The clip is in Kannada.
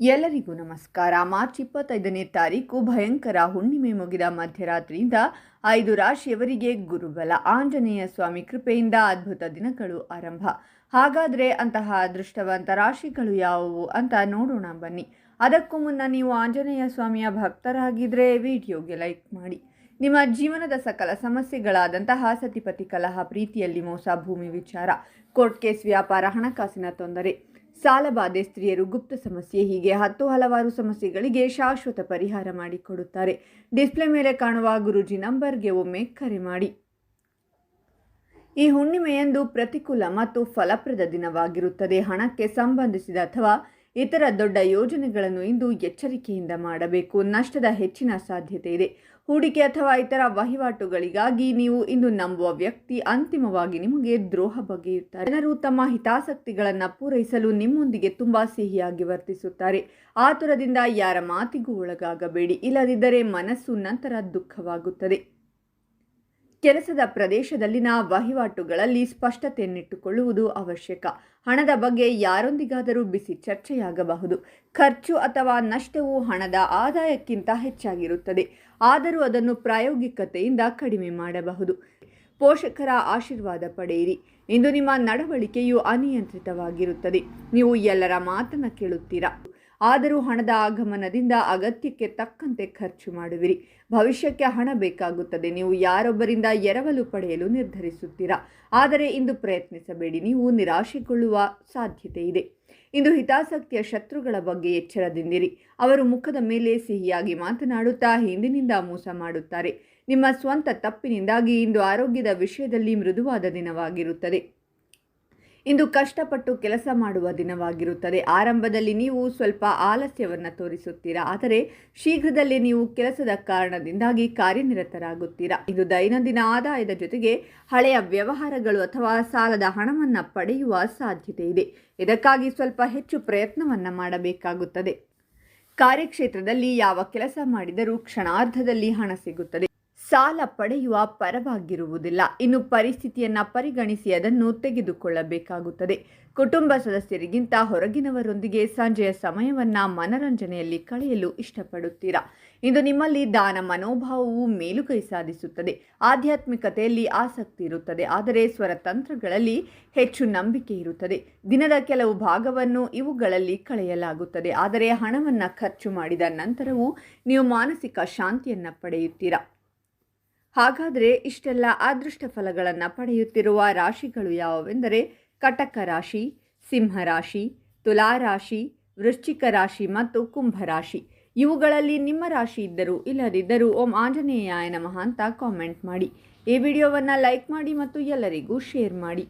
ಎಲ್ಲರಿಗೂ ನಮಸ್ಕಾರ. ಮಾರ್ಚ್ ಇಪ್ಪತ್ತೈದನೇ ತಾರೀಕು ಭಯಂಕರ ಹುಣ್ಣಿಮೆ ಮುಗಿದ ಮಧ್ಯರಾತ್ರಿಯಿಂದ ಐದು ರಾಶಿಯವರಿಗೆ ಗುರುಬಲ. ಆಂಜನೇಯ ಸ್ವಾಮಿ ಕೃಪೆಯಿಂದ ಅದ್ಭುತ ದಿನಗಳು ಆರಂಭ. ಹಾಗಾದರೆ ಅಂತಹ ಅದೃಷ್ಟವಂತ ರಾಶಿಗಳು ಯಾವುವು ಅಂತ ನೋಡೋಣ ಬನ್ನಿ. ಅದಕ್ಕೂ ಮುನ್ನ ನೀವು ಆಂಜನೇಯ ಸ್ವಾಮಿಯ ಭಕ್ತರಾಗಿದ್ದರೆ ವಿಡಿಯೋಗೆ ಲೈಕ್ ಮಾಡಿ. ನಿಮ್ಮ ಜೀವನದ ಸಕಲ ಸಮಸ್ಯೆಗಳಾದಂತಹ ಸತಿಪತಿ ಕಲಹ, ಪ್ರೀತಿಯಲ್ಲಿ ಮೋಸ, ಭೂಮಿ ವಿಚಾರ, ಕೋರ್ಟ್ ಕೇಸ್ ವ್ಯಾಪಾರ, ಹಣಕಾಸಿನ ತೊಂದರೆ ಸಾಲಬಾಧೆ ಸ್ತ್ರೀಯರು ಗುಪ್ತ ಸಮಸ್ಯೆ, ಹೀಗೆ ಹತ್ತು ಹಲವಾರು ಸಮಸ್ಯೆಗಳಿಗೆ ಶಾಶ್ವತ ಪರಿಹಾರ ಮಾಡಿಕೊಡುತ್ತಾರೆ. ಡಿಸ್ಪ್ಲೇ ಮೇಲೆ ಕಾಣುವ ಗುರುಜಿ ನಂಬರ್ಗೆ ಒಮ್ಮೆ ಕರೆ ಮಾಡಿ. ಈ ಹುಣ್ಣಿಮೆಯೊಂದು ಪ್ರತಿಕೂಲ ಮತ್ತು ಫಲಪ್ರದ ದಿನವಾಗಿರುತ್ತದೆ. ಹಣಕ್ಕೆ ಸಂಬಂಧಿಸಿದ ಅಥವಾ ಇತರ ದೊಡ್ಡ ಯೋಜನೆಗಳನ್ನು ಇಂದು ಎಚ್ಚರಿಕೆಯಿಂದ ಮಾಡಬೇಕು. ನಷ್ಟದ ಹೆಚ್ಚಿನ ಸಾಧ್ಯತೆ ಇದೆ. ಹೂಡಿಕೆ ಅಥವಾ ಇತರ ವಹಿವಾಟುಗಳಿಗಾಗಿ ನೀವು ಇಂದು ನಂಬುವ ವ್ಯಕ್ತಿ ಅಂತಿಮವಾಗಿ ನಿಮಗೆ ದ್ರೋಹ ಬಗೆಯುತ್ತಾರೆ. ಜನರು ತಮ್ಮ ಹಿತಾಸಕ್ತಿಗಳನ್ನು ಪೂರೈಸಲು ನಿಮ್ಮೊಂದಿಗೆ ತುಂಬಾ ಸಿಹಿಯಾಗಿ ವರ್ತಿಸುತ್ತಾರೆ. ಆತುರದಿಂದ ಯಾರ ಮಾತಿಗೂ ಒಳಗಾಗಬೇಡಿ. ಇಲ್ಲದಿದ್ದರೆ ಮನಸ್ಸು ನಂತರ ದುಃಖವಾಗುತ್ತದೆ. ಕೆಲಸದ ಪ್ರದೇಶದಲ್ಲಿನ ವಹಿವಾಟುಗಳಲ್ಲಿ ಸ್ಪಷ್ಟತೆಯನ್ನಿಟ್ಟುಕೊಳ್ಳುವುದು ಅವಶ್ಯಕ. ಹಣದ ಬಗ್ಗೆ ಯಾರೊಂದಿಗಾದರೂ ಬಿಸಿ ಚರ್ಚೆಯಾಗಬಹುದು. ಖರ್ಚು ಅಥವಾ ನಷ್ಟವು ಹಣದ ಆದಾಯಕ್ಕಿಂತ ಹೆಚ್ಚಾಗಿರುತ್ತದೆ. ಆದರೂ ಅದನ್ನು ಪ್ರಾಯೋಗಿಕತೆಯಿಂದ ಕಡಿಮೆ ಮಾಡಬಹುದು. ಪೋಷಕರ ಆಶೀರ್ವಾದ ಪಡೆಯಿರಿ. ಇಂದು ನಿಮ್ಮ ನಡವಳಿಕೆಯು ಅನಿಯಂತ್ರಿತವಾಗಿರುತ್ತದೆ. ನೀವು ಎಲ್ಲರ ಮಾತನ್ನು ಕೇಳುತ್ತೀರಾ? ಆದರೂ ಹಣದ ಆಗಮನದಿಂದ ಅಗತ್ಯಕ್ಕೆ ತಕ್ಕಂತೆ ಖರ್ಚು ಮಾಡುವಿರಿ. ಭವಿಷ್ಯಕ್ಕೆ ಹಣ ಬೇಕಾಗುತ್ತದೆ. ನೀವು ಯಾರೊಬ್ಬರಿಂದ ಎರವಲು ಪಡೆಯಲು ನಿರ್ಧರಿಸುತ್ತೀರಾ? ಆದರೆ ಇಂದು ಪ್ರಯತ್ನಿಸಬೇಡಿ. ನೀವು ನಿರಾಶೆಗೊಳ್ಳುವ ಸಾಧ್ಯತೆ ಇದೆ. ಇಂದು ಹಿತಾಸಕ್ತಿಯ ಶತ್ರುಗಳ ಬಗ್ಗೆ ಎಚ್ಚರದಿಂದಿರಿ. ಅವರು ಮುಖದ ಮೇಲೆ ಸಿಹಿಯಾಗಿ ಮಾತನಾಡುತ್ತಾ ಹಿಂದಿನಿಂದ ಮೋಸ ಮಾಡುತ್ತಾರೆ. ನಿಮ್ಮ ಸ್ವಂತ ತಪ್ಪಿನಿಂದಾಗಿ ಇಂದು ಆರೋಗ್ಯದ ವಿಷಯದಲ್ಲಿ ಮೃದುವಾದ ದಿನವಾಗಿರುತ್ತದೆ. ಇಂದು ಕಷ್ಟಪಟ್ಟು ಕೆಲಸ ಮಾಡುವ ದಿನವಾಗಿರುತ್ತದೆ. ಆರಂಭದಲ್ಲಿ ನೀವು ಸ್ವಲ್ಪ ಆಲಸ್ಯವನ್ನು ತೋರಿಸುತ್ತೀರಾ? ಆದರೆ ಶೀಘ್ರದಲ್ಲೇ ನೀವು ಕೆಲಸದ ಕಾರಣದಿಂದಾಗಿ ಕಾರ್ಯನಿರತರಾಗುತ್ತೀರಾ? ಇದು ದೈನಂದಿನ ಆದಾಯದ ಜೊತೆಗೆ ಹಳೆಯ ವ್ಯವಹಾರಗಳು ಅಥವಾ ಸಾಲದ ಹಣವನ್ನು ಪಡೆಯುವ ಸಾಧ್ಯತೆ ಇದೆ. ಇದಕ್ಕಾಗಿ ಸ್ವಲ್ಪ ಹೆಚ್ಚು ಪ್ರಯತ್ನವನ್ನು ಮಾಡಬೇಕಾಗುತ್ತದೆ. ಕಾರ್ಯಕ್ಷೇತ್ರದಲ್ಲಿ ಯಾವ ಕೆಲಸ ಮಾಡಿದರೂ ಕ್ಷಣಾರ್ಧದಲ್ಲಿ ಹಣ ಸಿಗುತ್ತದೆ. ಸಾಲ ಪಡೆಯುವ ಪರವಾಗಿರುವುದಿಲ್ಲ. ಇನ್ನು ಪರಿಸ್ಥಿತಿಯನ್ನು ಪರಿಗಣಿಸಿ ಅದನ್ನು ತೆಗೆದುಕೊಳ್ಳಬೇಕಾಗುತ್ತದೆ. ಕುಟುಂಬ ಸದಸ್ಯರಿಗಿಂತ ಹೊರಗಿನವರೊಂದಿಗೆ ಸಂಜೆಯ ಸಮಯವನ್ನು ಮನರಂಜನೆಯಲ್ಲಿ ಕಳೆಯಲು ಇಷ್ಟಪಡುತ್ತೀರಾ? ಇಂದು ನಿಮ್ಮಲ್ಲಿ ದಾನ ಮನೋಭಾವವು ಮೇಲುಗೈ ಸಾಧಿಸುತ್ತದೆ. ಆಧ್ಯಾತ್ಮಿಕತೆಯಲ್ಲಿ ಆಸಕ್ತಿ ಇರುತ್ತದೆ. ಆದರೆ ಸ್ವರತಂತ್ರಗಳಲ್ಲಿ ಹೆಚ್ಚು ನಂಬಿಕೆ ಇರುತ್ತದೆ. ದಿನದ ಕೆಲವು ಭಾಗವನ್ನು ಇವುಗಳಲ್ಲಿ ಕಳೆಯಲಾಗುತ್ತದೆ. ಆದರೆ ಹಣವನ್ನು ಖರ್ಚು ಮಾಡಿದ ನಂತರವೂ ನೀವು ಮಾನಸಿಕ ಶಾಂತಿಯನ್ನು ಪಡೆಯುತ್ತೀರಾ? ಹಾಗಾದರೆ ಇಷ್ಟೆಲ್ಲ ಅದೃಷ್ಟ ಫಲಗಳನ್ನು ಪಡೆಯುತ್ತಿರುವ ರಾಶಿಗಳು ಯಾವುವೆಂದರೆ ಕಟಕ ರಾಶಿ, ಸಿಂಹ ಸಿಂಹರಾಶಿ ತುಲಾರಾಶಿ ವೃಶ್ಚಿಕ ರಾಶಿ ಮತ್ತು ಕುಂಭರಾಶಿ ಇವುಗಳಲ್ಲಿ ನಿಮ್ಮ ರಾಶಿ ಇದ್ದರೂ ಇಲ್ಲದಿದ್ದರೂ ಓಂ ಆಂಜನೇಯಾಯ ನಮಃ ಅಂತ ಕಾಮೆಂಟ್ ಮಾಡಿ. ಈ ವಿಡಿಯೋವನ್ನು ಲೈಕ್ ಮಾಡಿ ಮತ್ತು ಎಲ್ಲರಿಗೂ ಶೇರ್ ಮಾಡಿ.